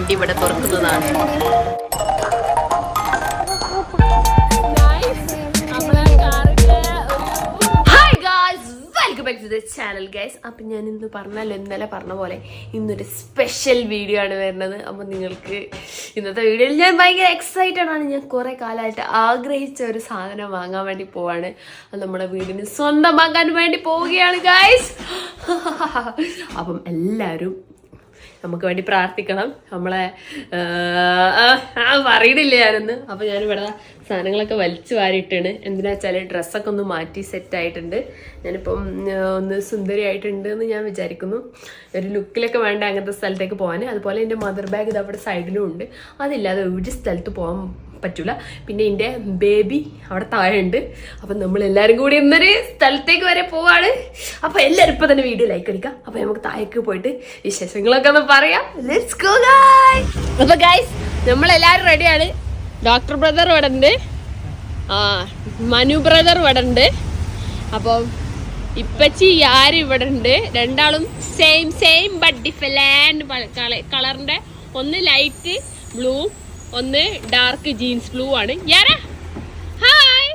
വണ്ടി ഇവിടെ തുറക്കുന്നതാണ്. Channel guys അപ്പം ഞാൻ ഇന്ന് പറഞ്ഞല്ലോ ഇന്നലെ പറഞ്ഞ പോലെ ഇന്നൊരു സ്പെഷ്യൽ വീഡിയോ ആണ് വരുന്നത്. അപ്പം നിങ്ങൾക്ക് ഇന്നത്തെ വീഡിയോയിൽ ഞാൻ ഭയങ്കര എക്സൈറ്റഡ് ആണ്. ഞാൻ കുറേ കാലമായിട്ട് ആഗ്രഹിച്ച ഒരു സാധനം വാങ്ങാൻ വേണ്ടി പോവാണ്. അത് നമ്മുടെ വീടിന് സ്വന്തമാക്കാൻ വേണ്ടി പോവുകയാണ് ഗൈസ് അപ്പം എല്ലാവരും നമുക്ക് വേണ്ടി പ്രാർത്ഥിക്കണം നമ്മളെ പറയണില്ല ഞാനൊന്ന് അപ്പൊ ഞാനിവിടെ സാധനങ്ങളൊക്കെ വലിച്ചു വാരിയിട്ടാണ്. എന്തിനാ വെച്ചാൽ ഡ്രസ്സൊക്കെ ഒന്ന് മാറ്റി സെറ്റ് ആയിട്ടുണ്ട്. ഞാനിപ്പം ഒന്ന് സുന്ദരിയായിട്ടുണ്ട് എന്ന് ഞാൻ വിചാരിക്കുന്നു. ഒരു ലുക്കിലൊക്കെ വേണ്ട അങ്ങനത്തെ സ്ഥലത്തേക്ക് പോകാൻ അതുപോലെ എന്റെ മദർ ബാഗ് ഇത് അവിടെ സൈഡിലും ഉണ്ട്. അതില്ലാതെ ഒരു സ്ഥലത്ത് പോകാൻ പറ്റൂല. പിന്നെ എന്റെ ബേബി അവിടെ താഴെ ഉണ്ട് അപ്പം നമ്മൾ എല്ലാവരും കൂടി ഇന്നൊരു സ്ഥലത്തേക്ക് വരെ പോവാണ്. അപ്പം എല്ലാവരും ഇപ്പം തന്നെ വീഡിയോ ലൈക്ക് അടിക്കാം അപ്പം നമുക്ക് താഴേക്ക് പോയിട്ട് വിശേഷങ്ങളൊക്കെ ഒന്ന് പറയാം. ലെറ്റ്സ് ഗോ അപ്പോൾ ഗൈസ് നമ്മൾ റെഡിയാണ് ഡോക്ടർ ബ്രദർ ഇവിടെ ഉണ്ട് ആ മനു ബ്രദർ ഇവിടെ ഉണ്ട് അപ്പം ഇപ്പച്ചി ആര് ഇവിടെ ഉണ്ട് രണ്ടാളും സെയിം സെയിം ബട്ട് ഡിഫലാൻഡ് കളറിന്റെ. ഒന്ന് ലൈറ്റ് ബ്ലൂ ഒന്ന് ഡാർക്ക് ജീൻസ് ബ്ലൂ ആണ്. ഞാനാ ഹായ്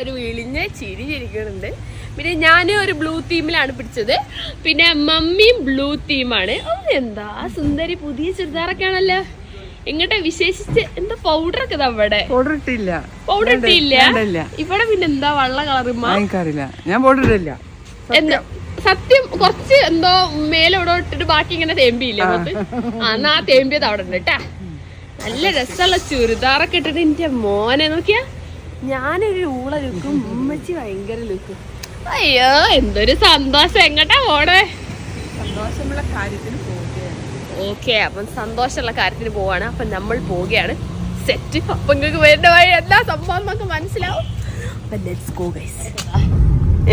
ഒരു വിളിഞ്ഞ ചിരി ചിരിക്കുന്നുണ്ട്. പിന്നെ ഞാൻ ഒരു ബ്ലൂ തീമിലാണ് പിടിച്ചത്. പിന്നെ മമ്മിയും ബ്ലൂ തീമാണ് എന്താ സുന്ദരി പുതിയ ചുരിദാറൊക്കെ ആണല്ലോ. എങ്ങോട്ടെ വിശേഷിച്ച്? എന്താ പൗഡർ ഒക്കെ അവിടെ? പൗഡർ ഇട്ടില്ല. പൗഡർ ഇട്ടില്ല? ഇവിടെ പിന്നെ എന്താ വെള്ള കളറുമ്മ എനിക്കറിയില്ല. ഞാൻ പൗഡർ ഇട്ടില്ല എന്താ? സത്യം. കുറച്ച് എന്തോ മേലെ ഇവിടെ ഇട്ടിട്ട് ബാക്കി ഇങ്ങനെ തേമ്പിയില്ലേ എന്നാ ആ തേമ്പിയത് അവിടെ ഉണ്ട് കേട്ടാ നല്ല രസമുള്ള ചുരിദാറൊക്കെ ഇട്ടിട്ട് എന്റെ മോനെ നോക്കിയാ. ഞാനൊരു ഊള ലുക്കും ഉമ്മച്ചി ഭയങ്കര ലുക്കും അയ്യോ എന്തൊരു സന്തോഷം. എങ്ങട്ടാ പോണേ? സന്തോഷമുള്ള കാര്യത്തിന് പോവുകയാണ്. ഓക്കെ അപ്പം സന്തോഷമുള്ള കാര്യത്തിന് പോവാണ്. അപ്പം നമ്മൾ പോവുകയാണ്. സെറ്റ് അപ്പൊ നിങ്ങൾക്ക് വരുന്ന വഴി എല്ലാ സംഭവം നമുക്ക് മനസ്സിലാവും.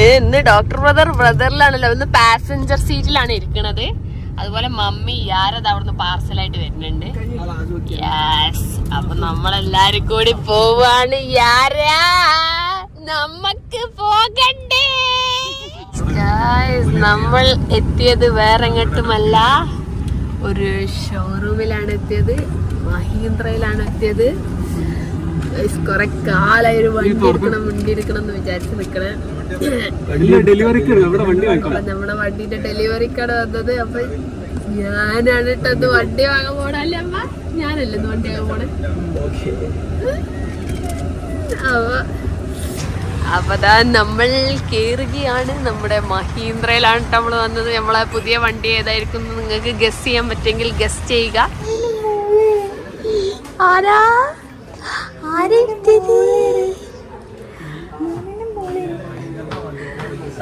ഇന്ന് ഡോക്ടർ ബ്രദർ ബ്രദറിലാണല്ലോ ഇന്ന് പാസഞ്ചർ സീറ്റിലാണ് ഇരിക്കണത്. അതുപോലെ മമ്മി യാരത് അവിടുന്ന് പാർസലായിട്ട് വരുന്നുണ്ട്. അപ്പൊ നമ്മളെല്ലാരും കൂടി പോവാണ്. യാരാ നമ്മക്ക് പോകണ്ടേ? നമ്മൾ എത്തിയത് വേറെ എങ്ങോട്ടുമല്ല ഒരു ഷോറൂമിലാണ് എത്തിയത്. മഹീന്ദ്രയിലാണ് എത്തിയത്. കുറെ കാലായി ഒരു വണ്ടി എടുക്കണം വണ്ടി എടുക്കണം എന്ന് വിചാരിച്ച് നിക്കണേ. നമ്മുടെ വണ്ടിന്റെ ഡെലിവറിക്കാണ് വന്നത്. അപ്പൊ ഞാനാണ് ഇട്ടത്. വണ്ടി വാങ്ങാൻ പോണല്ലേ അമ്മ? ഞാനല്ലേ വണ്ടി വാങ്ങാൻ പോണേ? അപ്പൊ അപ്പൊ ദാ നമ്മൾ കേറുകയാണ്. നമ്മുടെ മഹീന്ദ്രയിലാണ് നമ്മൾ വന്നത്. നമ്മളെ പുതിയ വണ്ടി ഏതായിരിക്കും നിങ്ങൾക്ക് ഗസ് ചെയ്യാൻ പറ്റുമെങ്കിൽ ഗസ് ചെയ്യുക. ആരാ? ആരാ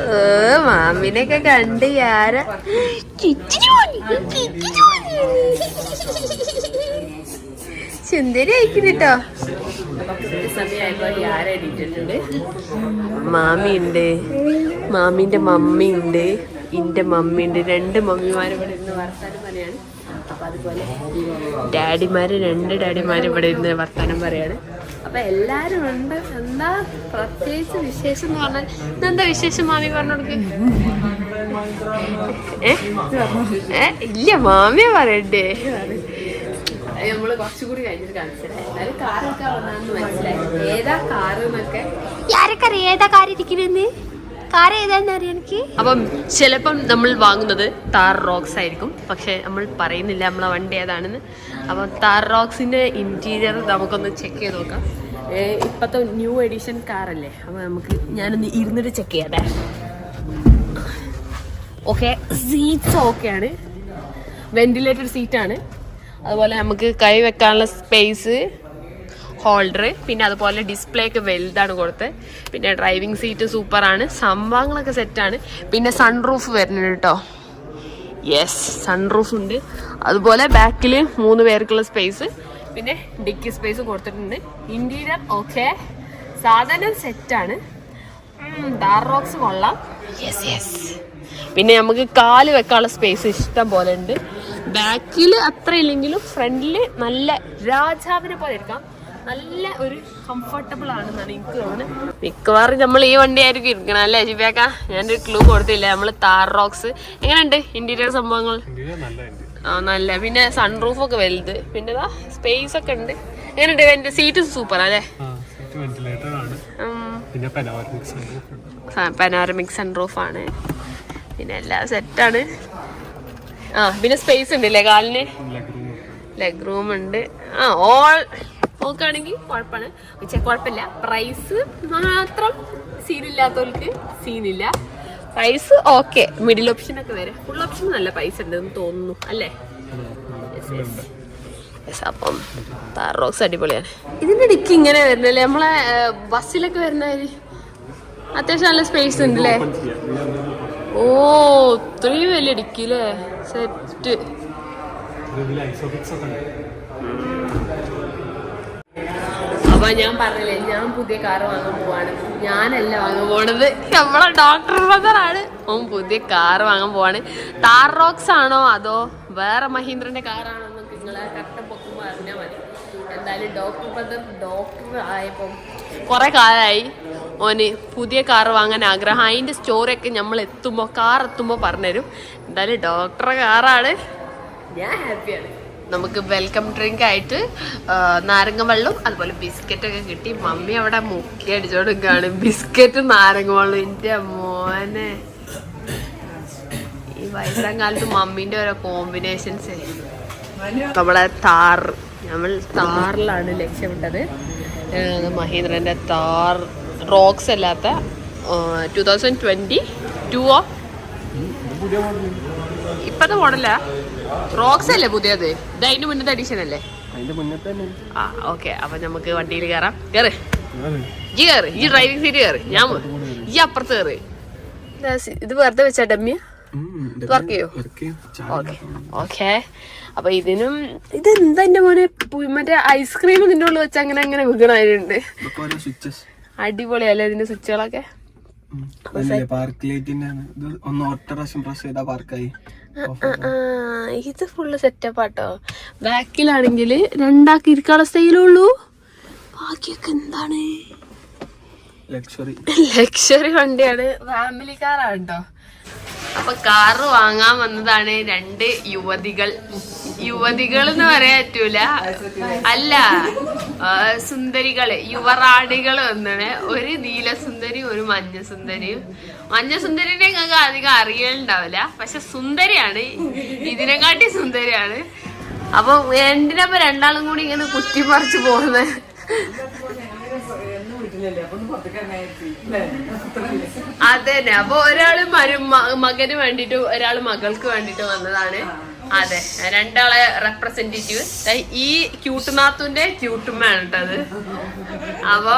ഏ, മാമിനൊക്കെ കണ്ട് യാര സുന്ദരി അയക്കുന്നുട്ടോ മാമി ഉണ്ട് മാമിന്റെ മമ്മി ഉണ്ട് ഇന്റെ മമ്മി ഉണ്ട് രണ്ട് മമ്മിമാരും ഇവിടെ ഇരുന്ന് വർത്താനം പറയാണ്. അപ്പൊ അതുപോലെ ഡാഡിമാര് രണ്ട് ഡാഡിമാരും ഇവിടെ ഇരുന്ന് വർത്താനം പറയാണ്. അപ്പൊ എല്ലാരും ഉണ്ട്. എന്താ പ്രത്യേകിച്ച് വിശേഷം എന്ന് പറഞ്ഞാൽ ഇതെന്താ വിശേഷം മാമി പറഞ്ഞു കൊടുക്ക്? ഏ? ഏ? ഇല്ല മാമിയാ പറയണ്ടേ. നമ്മൾ കുറച്ചുകൂടി കഴിഞ്ഞിട്ട് കാണിച്ചില്ലേ എന്നാലും കാറൊക്കെ വന്നാന്ന് മനസ്സിലായി. ഏതാ കാറ് എന്നൊക്കെ? ആരൊക്കെ ഏതാ കാർ ഇരിക്കുന്നെന്ന് കാർ ഏതാന്ന് അറിയാം എനിക്ക്? അപ്പം ചിലപ്പം നമ്മൾ വാങ്ങുന്നത് താർ റോക്സ് ആയിരിക്കും. പക്ഷെ നമ്മൾ പറയുന്നില്ല നമ്മളെ വണ്ടി ഏതാണെന്ന്. അപ്പം താർ റോക്സിന്റെ ഇന്റീരിയർ നമുക്കൊന്ന് ചെക്ക് ചെയ്ത് നോക്കാം. ഇപ്പത്തെ ന്യൂ എഡിഷൻ കാർ അല്ലേ? അപ്പൊ നമുക്ക് ഞാനൊന്ന് ഇരുന്നിട്ട് ചെക്ക് ചെയ്യാതെ ഓക്കെ സീറ്റ്സ് ഓക്കെയാണ് വെന്റിലേറ്റഡ് സീറ്റാണ് അതുപോലെ നമുക്ക് കൈ വെക്കാനുള്ള സ്പേസ് ഹോൾഡർ പിന്നെ അതുപോലെ ഡിസ്പ്ലേ ഒക്കെ വലുതാണ് കൊടുത്ത് പിന്നെ ഡ്രൈവിംഗ് സീറ്റ് സൂപ്പറാണ് സംഭവങ്ങളൊക്കെ സെറ്റാണ് പിന്നെ സൺറൂഫ് വരുന്നുണ്ട് കേട്ടോ യെസ് സൺറൂഫ് ഉണ്ട്. അതുപോലെ ബാക്കിൽ മൂന്ന് പേർക്കുള്ള സ്പേസ് പിന്നെ ഡിക്കി സ്പേസ് കൊടുത്തിട്ടുണ്ട്. ഇന്റീരിയർ ഓക്കെ സാധനം സെറ്റാണ് ഡാർറോക്സ് കൊള്ളാം. യെസ് യെസ് പിന്നെ നമുക്ക് കാൽ വെക്കാനുള്ള സ്പേസ് ഇഷ്ടം പോലെ ഉണ്ട്. ബാക്കിൽ അത്ര ഇല്ലെങ്കിലും ഫ്രണ്ടിൽ നല്ല രാജാവിനെ പോലെ എടുക്കാം. നല്ല ഒരു കംഫർട്ടബിൾ ആണെന്നാണ് എനിക്ക് തോന്നുന്നത്. മിക്കവാറും നമ്മൾ ഈ വണ്ടി ആയിരിക്കും ഇരിക്കണം അല്ലേ ജിബിയാക്ക ഞാനൊരു ക്ലൂ കൊടുത്തില്ല. നമ്മൾ താർ റോക്സ് എങ്ങനെയുണ്ട് ഇന്റീരിയർ സംഭവങ്ങൾ? ആ നല്ല. പിന്നെ സൺറൂഫ് ഒക്കെ വലുത്. പിന്നെ സ്പേസ് ഒക്കെ ഉണ്ട്. എങ്ങനെയുണ്ട് എന്റെ സീറ്റ് സൂപ്പർ അല്ലേ? പനോറമിക് സൺറൂഫ് ആണ്. പിന്നെ എല്ലാം സെറ്റാണ് ആ പിന്നെ സ്പേസ് ഉണ്ട് അല്ലേ കാലിന്? ലെഗ് റൂം ഉണ്ട്. ആ ഓൾ നോക്കുകയാണെങ്കിൽ കുഴപ്പമാണ്. പക്ഷെ കുഴപ്പമില്ല. പ്രൈസ് മാത്രം സീനില്ലാത്തവർക്ക് സീനില്ല പ്രൈസ് ഓക്കെ മിഡിൽ ഓപ്ഷൻ ഒക്കെ വരെ. ഫുൾ ഓപ്ഷൻ നല്ല പൈസ ഉണ്ടെന്ന് തോന്നുന്നു. അല്ലേ? അപ്പം താർ റോക്സ് അടിപൊളിയാണ്. ഇതിന്റെ ഡിക്ക് ഇങ്ങനെ വരുന്നല്ലേ? നമ്മളെ ബസ്സിലൊക്കെ വരുന്ന അത്യാവശ്യം നല്ല സ്പേസ് ഉണ്ട് അല്ലേ ഓ ഇത്രയും വലിയ ഡിക്കി അല്ലേ സെറ്റ്. അപ്പൊ ഞാൻ പറഞ്ഞില്ലേ ഞാൻ പുതിയ കാർ വാങ്ങാൻ പോവാണ്. ഞാനല്ല വാങ്ങാൻ പോണത്. നമ്മളെ ഡോക്ടർ ബ്രദറാണ് ഓൻ പുതിയ കാർ വാങ്ങാൻ പോവാണ്. താർ റോക്സ് ആണോ അതോ വേറെ മഹീന്ദ്രന്റെ കാറാണോ നിങ്ങളെ കട്ട പൊക്കുമ്പോൾ അറിഞ്ഞാൽ മതി. എന്തായാലും ഡോക്ടർ ബ്രദർ ഡോക്ടർ ആയപ്പം കുറെ കാലമായി ഓന് പുതിയ കാർ വാങ്ങാൻ ആഗ്രഹം. അതിന്റെ സ്റ്റോറിയൊക്കെ നമ്മൾ എത്തുമ്പോൾ കാർ എത്തുമ്പോൾ പറഞ്ഞുതരും. എന്തായാലും ഡോക്ടറെ കാറാണ്. ഞാൻ ഹാപ്പിയാണ് നമുക്ക് വെൽക്കം ഡ്രിങ്ക് ആയിട്ട് നാരങ്ങ വെള്ളം അതുപോലെ ബിസ്ക്കറ്റ് ഒക്കെ കിട്ടി. മമ്മി അവിടെ മുക്കി അടിച്ചോടുക്കാണ് ബിസ്ക്കറ്റ് നാരങ്ങ വെള്ളം എന്റെ മോനെ. ഈ വയസ്സാം കാലത്ത് മമ്മീന്റെ ഓരോ കോമ്പിനേഷൻസ് നമ്മളെ താർ നമ്മൾ താറിലാണ് ലക്ഷ്യമിട്ടത്. മഹീന്ദ്രന്റെ താർ റോക്സ് അല്ലാത്ത ടു തൗസൻഡ് ട്വന്റി ടു ഓ ഇപ്പത്തെ മോഡലാ? റോക്സ് അല്ലേ പുതിയത്? ഇത് അതിന്റെ മുന്നത്തെ അഡീഷൻ അല്ലേ? അതിന്റെ മുന്നേ തന്നെ. ആ ഓക്കെ. അപ്പൊ നമുക്ക് വണ്ടിയിൽ കയറാം കയറ് ഈ കയറ് ഈ ഡ്രൈവിംഗ് സീറ്റ് കയറ് ഞാൻ ഈ അപ്പുറത്ത് കയറ് ഇത് വെറുതെ വെച്ചാ ഡമ്മിയ? വർക്ക് ചെയ്യോ? ഓക്കെ. ഓക്കെ. അപ്പൊ ഇതിനും ഇതെന്താ എന്റെ മോനെ? മറ്റേ ഐസ്ക്രീം ഇതിന്റെ ഉള്ളിൽ വെച്ച് അങ്ങനെ അങ്ങനെ വിൽക്കണായിട്ടുണ്ട് അടിപൊളിയല്ലേ ഇതിന്റെ സ്വിച്ചുകളൊക്കെ ഇത് ഫുള്ള് സെറ്റപ്പ് ആട്ടോ. ബാക്കിലാണെങ്കിൽ രണ്ടാക്കി ഇരിക്കാനുള്ള സ്റ്റൈലുള്ളൂ ബാക്കിയൊക്കെ എന്താണ്? ലക്ഷറി ലക്ഷറി വണ്ടിയാണ്. ഫാമിലി കാറാണ് കേട്ടോ അപ്പൊ കാറ് വാങ്ങാൻ വന്നതാണ് രണ്ട് യുവതികൾ. യുവതികൾ എന്ന് പറയാൻ പറ്റൂല. അല്ല സുന്ദരികൾ യുവറാണികൾ എന്നാണ് ഒരു നീലസുന്ദരി ഒരു മഞ്ഞസുന്ദരിയും. മഞ്ഞസുന്ദരിനെ ഞങ്ങൾക്ക് അധികം അറിയലുണ്ടാവില്ല. പക്ഷെ സുന്ദരിയാണ്. ഇതിനെക്കാട്ടി സുന്ദരിയാണ്. അപ്പൊ എന്തിനപ്പൊ രണ്ടാളും കൂടി ഇങ്ങനെ കുറ്റിപ്പറിച്ച് പോകുന്നത് അതന്നെ. അപ്പൊ ഒരാൾ മരു മകന് വേണ്ടിട്ട് ഒരാൾ മകൾക്ക് വേണ്ടിട്ട് വന്നതാണ്. അതെ രണ്ടാളെ റെപ്രസെന്റേറ്റീവ് ഈ ക്യൂട്ടുനാത്തുന്റെ ക്യൂട്ടുമ്മയാണ് കേട്ടത് അപ്പൊ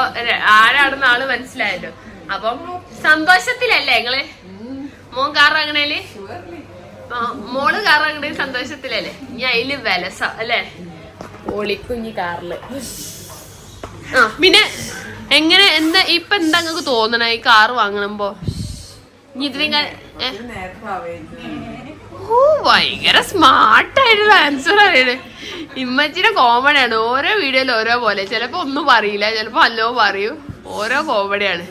ആരാണെന്ന് ആൾ മനസ്സിലായല്ലോ. അപ്പം സന്തോഷത്തിലല്ലേ ഞങ്ങൾ മോൻ കാർ അങ്ങനേൽ മോൾ കാർ അങ്ങനെ സന്തോഷത്തിലല്ലേ? ഇനി അതിൽ വിലസ അല്ലേ? ഒളിക്കുഞ്ഞി കാറിൽ. ആ പിന്നെ എങ്ങനെ എന്താ ഇപ്പൊ എന്താ നിങ്ങക്ക് തോന്നണ ഈ കാറ് വാങ്ങണമ്പോ? ഇനി ഇതിനും ഓ ഭയങ്കര സ്മാർട്ടായിട്ടുള്ള ആൻസർ ആണ് ഇമ്മച്ചിയുടെ ആണ്. ഓരോ വീഡിയോയിൽ ഓരോ പോലെ. ചിലപ്പോ ഒന്നും പറയില്ല ചിലപ്പോ അല്ലോ പറയൂ. ഓരോ കോമഡിയാണ്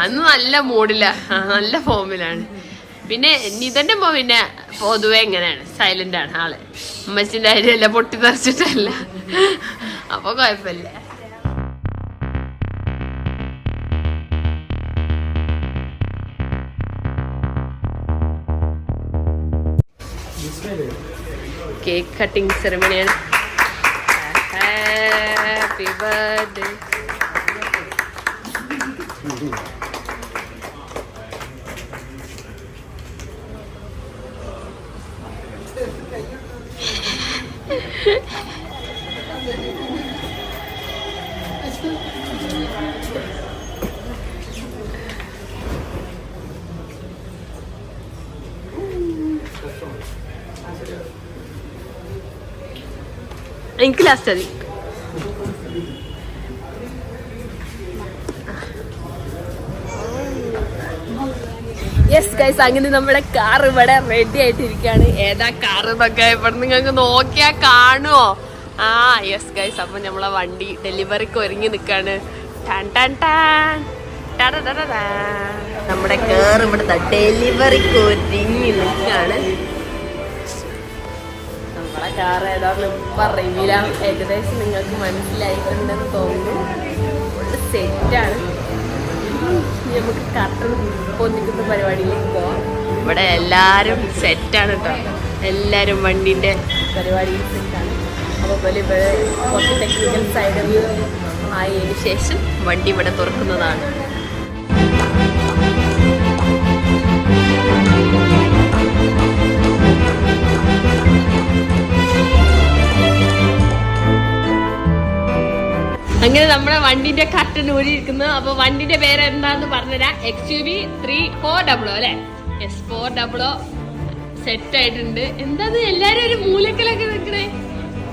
അന്ന് നല്ല മൂഡില്ല നല്ല ഫോമിലാണ് പിന്നെ നിതന്റെ മോ പിന്നെ പൊതുവെ എങ്ങനെയാണ്? സൈലന്റ് ആണ് ആൾ. ഉമ്മച്ചിന്റെ അരിയല്ല പൊട്ടിത്തെറിച്ചിട്ടല്ല. അപ്പൊ കുഴപ്പമില്ല. cake cutting ceremony and happy birthday Thank you. എനിക്ക് ലാസ്റ്റ് മതി യെസ് ഗൈസ് അങ്ങനെ നമ്മുടെ കാർ ഇവിടെ റെഡി ആയിട്ടിരിക്കുകയാണ്. ഏതാ കാർ എന്നൊക്കെ ഇവിടെ നിങ്ങൾക്ക് നോക്കിയാ കാണുമോ ആ യെസ് ഗൈസ് അപ്പൊ നമ്മളെ വണ്ടി ഡെലിവറിക്ക് ഒരുങ്ങി നിൽക്കുകയാണ് ടാൻ ടാൻ. നമ്മുടെ കാർ ഇവിടുത്തെ ഡെലിവറിക്ക് ഒരുങ്ങി നിൽക്കാണ് കാർ ഏതാണെന്ന് റിവീലാം ഏകദേശം നിങ്ങൾക്ക് മനസ്സിലായിട്ടുണ്ടെന്ന് തോന്നുന്നു. സെറ്റാണ്. നമുക്ക് കട്ടൺ പൊന്നിക്കുന്ന പരിപാടിയിലേക്ക് പോവാം. ഇവിടെ എല്ലാവരും സെറ്റാണ് കേട്ടോ എല്ലാവരും വണ്ടിന്റെ പരിപാടിയിൽ സെറ്റാണ്. അപ്പോൾ പോലെ ഇവിടെ കുറച്ച് ടെക്നിക്കൽ സൈഡിൽ ആയതിനു ശേഷം വണ്ടി ഇവിടെ തുറക്കുന്നതാണ്. അങ്ങനെ നമ്മുടെ വണ്ടിന്റെ കട്ടൻ ഊരിയിരിക്കുന്നു. അപ്പൊ വണ്ടിന്റെ പേര് എന്താന്ന് പറഞ്ഞുതരാം X U V three four double O അല്ലെ? എസ് ഫോർ ഡബിളോ സെറ്റ് ആയിട്ടുണ്ട്. എന്താ എല്ലാരും ഒരു മൂലക്കലൊക്കെ നിൽക്കണേ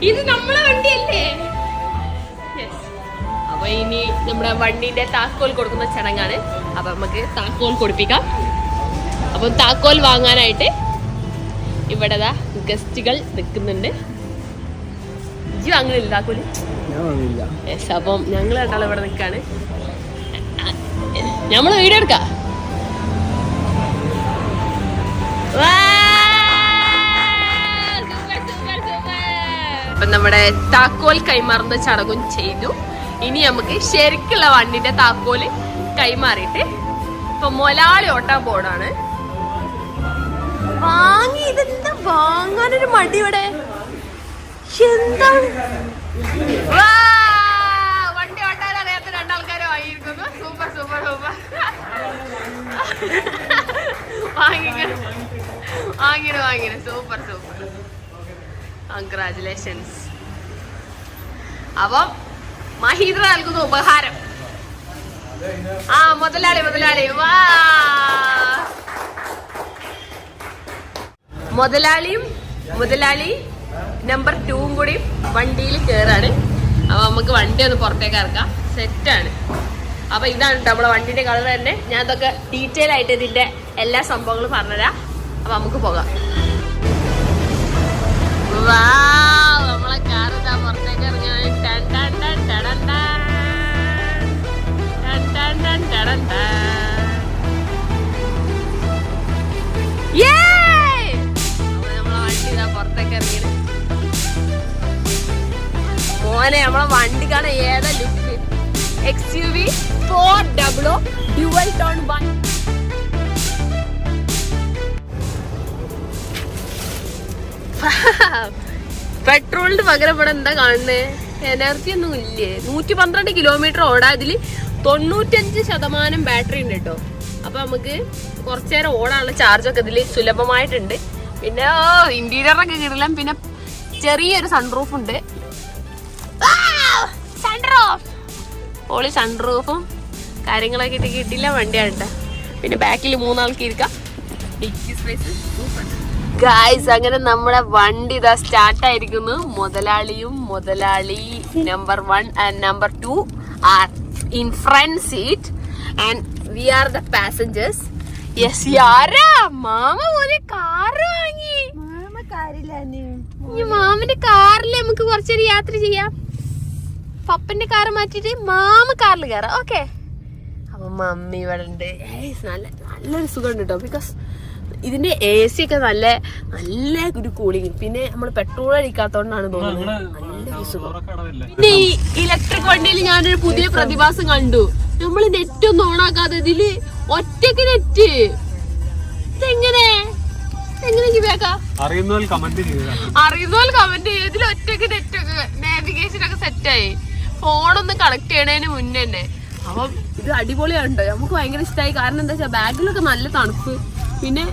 ഇത് നമ്മളെ വണ്ടിയല്ലേ. അപ്പൊ ഇനി നമ്മുടെ വണ്ടിന്റെ താക്കോൽ കൊടുക്കുന്ന ചടങ്ങാണ്. അപ്പൊ നമുക്ക് താക്കോൽ കൊടുപ്പിക്കാം. അപ്പൊ താക്കോൽ വാങ്ങാനായിട്ട് ഇവിടെ ഗസ്റ്റുകൾ നിൽക്കുന്നുണ്ട്. ഇജ്ജ് അങ്ങനെ താക്കോൽ? അപ്പം ഞങ്ങൾ ഇവിടെ നമ്മൾ വീഡിയോ എടുക്കാം. അപ്പം നമ്മുടെ താക്കോൽ കൈമാറുന്ന ചടങ്ങും ചെയ്തു. ഇനി നമുക്ക് ശരിക്കുള്ള വണ്ടിന്റെ താക്കോൽ കൈമാറിയിട്ട് ഇപ്പൊ മൊലാളി ഓട്ടാൻ പോടാണ് വാങ്ങി ഇതെന്താ വാങ്ങാനൊരു മടി ഇവിടെ? എന്താണ്! വണ്ടി ഓട്ടാൻ അറിയാത്ത രണ്ടാൾക്കാർ വാങ്ങിയിരിക്കുന്നു. Super super super. വാങ്ങിക്കണം വാങ്ങിനു വാങ്ങിനു സൂപ്പർ സൂപ്പർ. കൺഗ്രാചുലേഷൻസ് അപ്പം മഹീന്ദ്ര നൽകുന്ന ഉപഹാരം. ആ മുതലാളി മുതലാളി. വാ. മുതലാളിയും മുതലാളി നമ്പർ ടൂവും കൂടി വണ്ടിയിൽ കയറാണ് അപ്പൊ നമുക്ക് വണ്ടി ഒന്ന് പുറത്തേക്ക് ഇറക്കാം. സെറ്റാണ് അപ്പോൾ ഇതാണ് നമ്മളെ വണ്ടിന്റെ കളർ തന്നെ. ഞാൻ ഇതൊക്കെ ഡീറ്റെയിൽ ആയിട്ട് ഇതിന്റെ എല്ലാ സംഭവങ്ങളും പറഞ്ഞുതരാം. അപ്പോൾ നമുക്ക് പോകാം. വാ നമ്മളെ കാർ ഇതാ പുറത്തേക്ക് ഇറങ്ങിയ വണ്ടി കാണാൻ ഏതാ look X U V four double o dual tone one. പെട്രോളിന് പകരം ഇവിടെ എന്താ കാണുന്നേ? എനർജി ഒന്നും ഇല്ലേ? നൂറ്റി പന്ത്രണ്ട് കിലോമീറ്റർ ഓടാ ഇതിൽ തൊണ്ണൂറ്റഞ്ച് ശതമാനം ബാറ്ററി ഉണ്ട് കേട്ടോ. അപ്പൊ നമുക്ക് കുറച്ചു നേരം ഓടാനുള്ള ചാർജ് ഒക്കെ ഇതിൽ സുലഭമായിട്ടുണ്ട്. പിന്നെ ഇന്റീരിയറൊക്കെ കിടലാം. പിന്നെ ചെറിയൊരു സൺറൂഫ് ഉണ്ട്. ഓളി സൺറൂഫും കാര്യങ്ങളൊക്കെ ഇട്ട് കിട്ടില്ല വണ്ടിയാണ് ട്ടോ. പിന്നെ ബാക്കിൽ മൂന്നാൾക്ക് ഇരിക്കാം. ഗായ്സ് അങ്ങനെ നമ്മുടെ വണ്ടി ഇതാ സ്റ്റാർട്ട് ആയിരിക്കുന്നു. മുതലാളിയും മുതലാളി number one and number two are in front seat and we are the passengers yes യാരാ മാമ പോലെ കാർ വാങ്ങി. മാമ കാറില്ല മാമന്റെ കാറിൽ നമുക്ക് കുറച്ചൊരു യാത്ര ചെയ്യാം. പപ്പന്റെ കാർ മാറ്റിട്ട് മാമ കാറിൽ കയറാം. ഓക്കെ അപ്പൊ മമ്മി ഇവിടെ ഉണ്ട് നല്ല നല്ലൊരു സുഖമുണ്ട് കേട്ടോ ബിക്കോസ് ഇതിന്റെ എ സി ഒക്കെ നല്ല നല്ല ഒരു കൂളിങ് പിന്നെ നമ്മൾ പെട്രോൾ അടിക്കാത്തോണ്ടാണ് തോന്നുന്നത്. നല്ലൊരു സുഖം. പിന്നെ ഈ ഇലക്ട്രിക് വണ്ടിയിൽ ഞാനൊരു പുതിയ പ്രതിഭാസം കണ്ടു. നമ്മൾ നെറ്റ് ഒന്നും ഓണാക്കാതെ ഇതിൽ ഒറ്റയ്ക്ക് നെറ്റ് ഇതെങ്ങനെ? അറിയുന്നവർ കമന്റ് ചെയ്യുക അറിയുന്നോൽ കമന്റ് ചെയ്യും. ഇതിൽ ഒറ്റയ്ക്ക് നെറ്റ് ഒക്കെ നാവിഗേഷൻ ഒക്കെ സെറ്റായി ഫോണൊന്ന് കണക്ട് ചെയ്യണതിന് മുന്നേ തന്നെ. അപ്പം ഇത് അടിപൊളിയാണ് നമുക്ക് ഭയങ്കര ഇഷ്ടമായി കാരണം എന്താ വെച്ചാൽ ബാഗിലൊക്കെ നല്ല തണുപ്പ്. പിന്നെ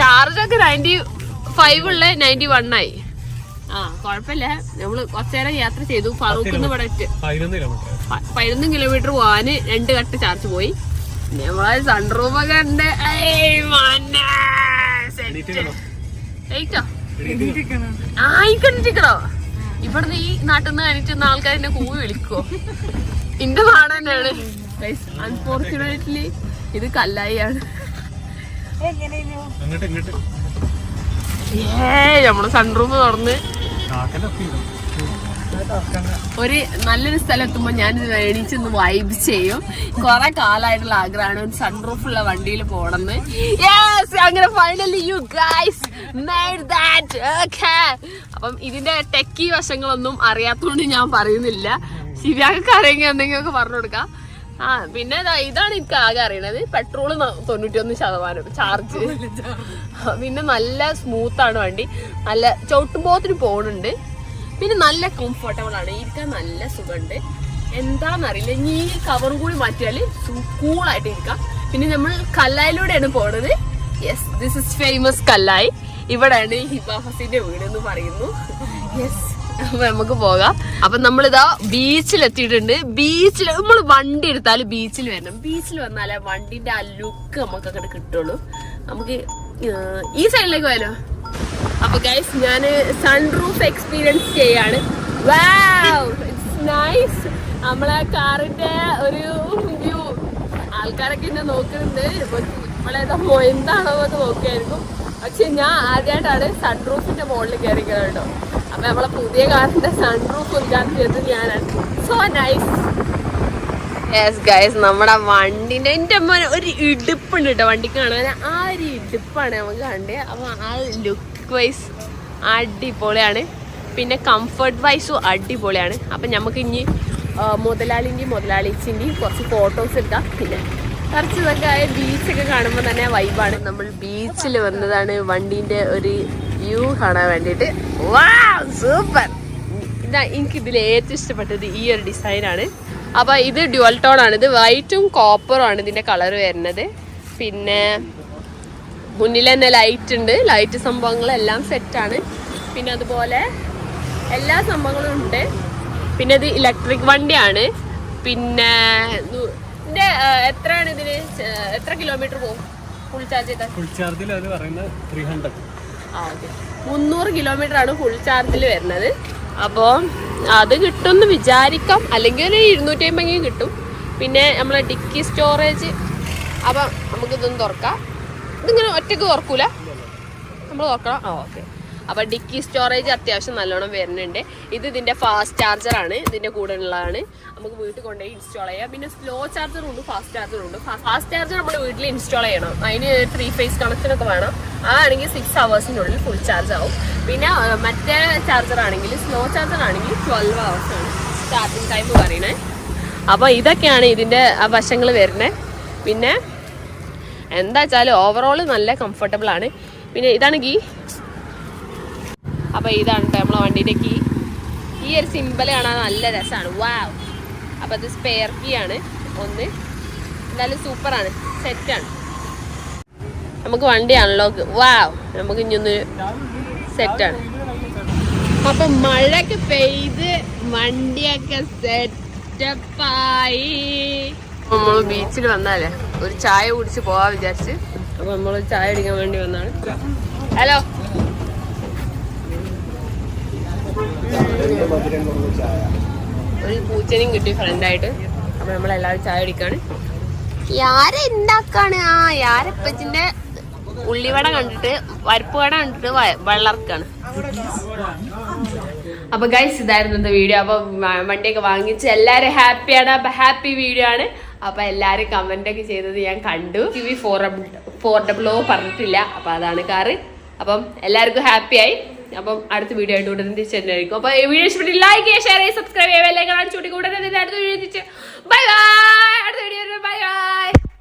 ചാർജൊക്കെ നയന്റി ഫൈവ് ഉള്ള നയന്റി വൺ ആയി. ആ കുഴപ്പമില്ല നമ്മൾ കുറച്ചേരം യാത്ര ചെയ്തു. ഫറൂഖിന്ന് ഇവിടെ പതിനൊന്ന് കിലോമീറ്റർ പോവാന് രണ്ട് കട്ട് ചാർജ് പോയി. പിന്നെ നമ്മളെ സൺറൂഫ് ഒക്കെ ഉണ്ട് ഏയ് ഇവിടുന്ന് ഈ നാട്ടിൽ നിന്ന് കഴിഞ്ഞിട്ട് ആൾക്കാർ എന്നെ കൂവി വിളിക്കോ എന്റെ നാട് തന്നെയാണ് അൺഫോർച്ചുനേറ്റ്ലി ഇത് കല്ലായിയാണ്. അങ്ങോട്ട് ഇങ്ങോട്ട്. ഏ നമ്മൾ സൺറൂഫ് തുറന്ന്. ഒരു നല്ലൊരു സ്ഥലം എത്തുമ്പോ ഞാൻ ഇത് മേടിച്ചൊന്ന് വൈബ് ചെയ്യും. കുറെ കാലമായിട്ടുള്ള ആഗ്രഹമാണ്. ഒരു സൺറൂഫ് ഉള്ള വണ്ടിയിൽ പോണെന്ന്. യെസ് അങ്ങനെ ഫൈനലി യു ഗൈസ് അപ്പം ഇതിന്റെ ടെക്കി വശങ്ങളൊന്നും അറിയാത്തതുകൊണ്ട് ഞാൻ പറയുന്നില്ല. ശരിയാക്കി അറിയെങ്കിൽ എന്തെങ്കിലുമൊക്കെ പറഞ്ഞു കൊടുക്കാം. ആ പിന്നെ ഇതാണ് എനിക്ക് ആകെ അറിയണത്. പെട്രോൾ തൊണ്ണൂറ്റൊന്ന് ശതമാനം ചാർജ് പിന്നെ നല്ല സ്മൂത്ത് ആണ് വണ്ടി. നല്ല ചവിട്ടുമ്പോത്തിന് പോണുണ്ട്. പിന്നെ നല്ല കംഫർട്ടബിൾ ആണ്. ഇരിക്കാൻ നല്ല സുഖമുണ്ട്. എന്താന്നറിയില്ല. ഇനി ഈ കവറും കൂടി മാറ്റിയാൽ കൂളായിട്ട് ഇരിക്കാം. പിന്നെ നമ്മൾ കല്ലായിലൂടെയാണ് പോണത്. Yes this is famous Kallai. ഇവിടെയാണ് ഹിബാഫസിന്റെ വീട് എന്ന് പറയുന്നു. യെസ് അപ്പൊ നമുക്ക് പോകാം. അപ്പൊ നമ്മളിതാ ബീച്ചിൽ എത്തിയിട്ടുണ്ട് ബീച്ചിൽ നമ്മൾ വണ്ടി എടുത്താൽ ബീച്ചിൽ വരണം. ബീച്ചിൽ വന്നാലേ വണ്ടിന്റെ ആ ലുക്ക് നമുക്ക് അങ്ങോട്ട് കിട്ടുള്ളൂ. നമുക്ക് ഈ സൈഡിലേക്ക് പോയാലോ? അപ്പൊ ഗൈസ് ഞാൻ സൺറൂഫ് എക്സ്പീരിയൻസ് ചെയ്യാണ്. നൈസ് നമ്മളെ കാറിന്റെ ഒരു ആൾക്കാരൊക്കെ എന്നെ നോക്കുന്നുണ്ട്. നമ്മളേതാ എന്താണോ എന്ന് നോക്കിയായിരിക്കും. പക്ഷെ ഞാൻ ആദ്യമായിട്ടാണ് സൺറൂഫിന്റെ മുകളിൽ കയറി കേട്ടോ. അപ്പൊ നമ്മളെ പുതിയ കാറിന്റെ സൺറൂഫ് ഉദ്ഘാടനം ചെയ്തത് ഞാനാണ്. സോ നൈസ് യെസ് ഗൈസ് നമ്മുടെ വണ്ടിന്റെ എന്റെ അമ്മ ഒരു ഇടുപ്പുണ്ട് കേട്ടോ വണ്ടിക്ക് കാണാൻ. ആ ഒരു ഇടുപ്പാണ് നമുക്ക് കണ്ടത് അപ്പൊ ആ ലുക്ക് വൈസ് അടിപൊളിയാണ്. പിന്നെ കംഫർട്ട് വൈസും അടിപൊളിയാണ്. അപ്പൊ നമുക്ക് ഇനി മുതലാളിന്റെയും മുതലാളിച്ചിന്റെയും കുറച്ച് ഫോട്ടോസ് എടുക്കാം. പിന്നെ കുറച്ച് ഇതൊക്കെ ആയ ബീച്ചൊക്കെ കാണുമ്പോൾ തന്നെ വൈബാണ് നമ്മൾ ബീച്ചിൽ വന്നതാണ് വണ്ടീന്റെ ഒരു വ്യൂ കാണാൻ വേണ്ടിയിട്ട്. വാ സൂപ്പർ ഇതാ എനിക്ക് ഇതിൽ ഏറ്റവും ഇഷ്ടപ്പെട്ടത് ഈ ഒരു ഡിസൈനാണ് അപ്പൊ ഇത് ഡ്യുവൽ ടോൺ ആണ്. ഇത് വൈറ്റും കോപ്പറും ആണ് ഇതിന്റെ കളർ വരുന്നത്. പിന്നെ മുന്നിൽ തന്നെ ലൈറ്റ് ഉണ്ട്. ലൈറ്റ് സംഭവങ്ങളെല്ലാം സെറ്റാണ് പിന്നെ അതുപോലെ എല്ലാ സംഭവങ്ങളും ഉണ്ട്. പിന്നെ ഇത് ഇലക്ട്രിക് വണ്ടിയാണ്. പിന്നെ ഇതിന്റെ എത്രയാണ് ഇതിന് എത്ര കിലോമീറ്റർ പോകും? ഫുൾ ചാർജ് ചെയ്താൽ? ഫുൾ ചാർജിൽ അത് പറയുന്നത് ത്രീ ഹൺഡ്രഡ് ആ ഓക്കെ മുന്നൂറ് കിലോമീറ്റർ ആണ് ഫുൾ ചാർജിൽ വരുന്നത്. അപ്പോൾ അത് കിട്ടുമെന്ന് വിചാരിക്കാം. അല്ലെങ്കിൽ ഒരു ഇരുന്നൂറ്റി അമ്പെങ്കിലും കിട്ടും. പിന്നെ നമ്മളെ ഡിക്കി സ്റ്റോറേജ് അപ്പം നമുക്കിതൊന്ന് തുറക്കാം. ഇതിങ്ങനെ ഒറ്റയ്ക്ക് തുറക്കൂല? നമ്മൾ തുറക്കണം? ആ ഓക്കെ അപ്പം ഡിക്കി സ്റ്റോറേജ് അത്യാവശ്യം നല്ലോണം വരുന്നുണ്ട്. ഇത് ഇതിന്റെ ഫാസ്റ്റ് ചാർജറാണ് ഇതിന്റെ കൂടെ ഉള്ളതാണ് നമുക്ക് വീട്ടിൽ കൊണ്ടുപോയി ഇൻസ്റ്റാൾ ചെയ്യാം. പിന്നെ സ്ലോ ചാർജറും ഉണ്ട് ഫാസ്റ്റ് ചാർജറും ഉണ്ട്. ഫാസ്റ്റ് ചാർജർ നമ്മൾ വീട്ടിൽ ഇൻസ്റ്റാൾ ചെയ്യണം. അതിന് ത്രീ ഫേസ് കണക്ഷനൊക്കെ വേണം. അതാണെങ്കിൽ സിക്സ് ഹവേഴ്സിനുള്ളിൽ ഫുൾ ചാർജ് ആവും. പിന്നെ മറ്റേ ചാർജർ ആണെങ്കിൽ സ്ലോ ചാർജർ ആണെങ്കിൽ ട്വൽവ് അവേഴ്സാണ് ചാർജിങ് ടൈം പറയണേ അപ്പോൾ ഇതൊക്കെയാണ് ഇതിന്റെ വശങ്ങൾ വരുന്നത്. പിന്നെ എന്താ വെച്ചാൽ ഓവറോൾ നല്ല കംഫർട്ടബിൾ ആണ്. പിന്നെ ഇതാണെങ്കിൽ അപ്പോൾ ഇതാണ് കേട്ടോ നമ്മളെ വണ്ടീന്റെ കീ ഈ ഒരു സിമ്പിൾ കാണാൻ നല്ല രസമാണ് വാവ് അപ്പോൾ അത് സ്പെയർ കീ ആണ്. ഒന്ന്. എന്തായാലും സൂപ്പറാണ് സെറ്റാണ് നമുക്ക് വണ്ടി അൺലോക്ക് വാവ് നമുക്ക് ഇനിയൊന്ന് സെറ്റാണ് അപ്പൊ മഴയൊക്കെ പെയ്ത് വണ്ടിയൊക്കെ സെറ്റപ്പായി നമ്മൾ ബീച്ചിൽ വന്നാലേ. ഒരു ചായ കുടിച്ച് പോവാ വിചാരിച്ച്. അപ്പൊ നമ്മൾ ചായ അടിക്കാൻ വേണ്ടി വന്നാണ്. ഹലോ ഒരു പൂച്ചനെയും കിട്ടി ഫ്രണ്ടായിട്ട് അപ്പൊ നമ്മളെല്ലാവരും ചായ അടിക്കാണ് യാര എന്താക്കാണ്? ആ യാരപ്പച്ചിന്റെ ഉള്ളിവട കണ്ടിട്ട് വരപ്പുവട വട കണ്ടിട്ട് വെള്ളർക്കാണ്. അപ്പൊ ഗൈസ് ഇതായിരുന്നു ഇന്നത്തെ വീഡിയോ അപ്പൊ വണ്ടിയൊക്കെ വാങ്ങിച്ച് എല്ലാരും ഹാപ്പിയാണ് അപ്പൊ ഹാപ്പി വീഡിയോ ആണ്. അപ്പൊ എല്ലാരും കമന്റ് ഒക്കെ ചെയ്തത് ഞാൻ കണ്ടു. T V four four double O പറഞ്ഞിട്ടില്ല. അപ്പൊ അതാണ് കാറ് അപ്പം എല്ലാവർക്കും ഹാപ്പിയായി ആയി. അപ്പം അടുത്ത വീഡിയോ ആയിട്ട് ഉടനെ തിരിച്ചെന്നായിരിക്കും അപ്പൊ ഈ വീഡിയോ ഇഷ്ടപ്പെട്ട് ലൈക്ക് ചെയ്യുക ഷെയർ ചെയ്യുക സബ്സ്ക്രൈബ് ചെയ്യുക കാണിച്ചു കൂടി ഉടനെ അടുത്ത വീഡിയോ തിരിച്ച് ബൈ ബൈ അടുത്ത വീഡിയോ ബൈ ബൈ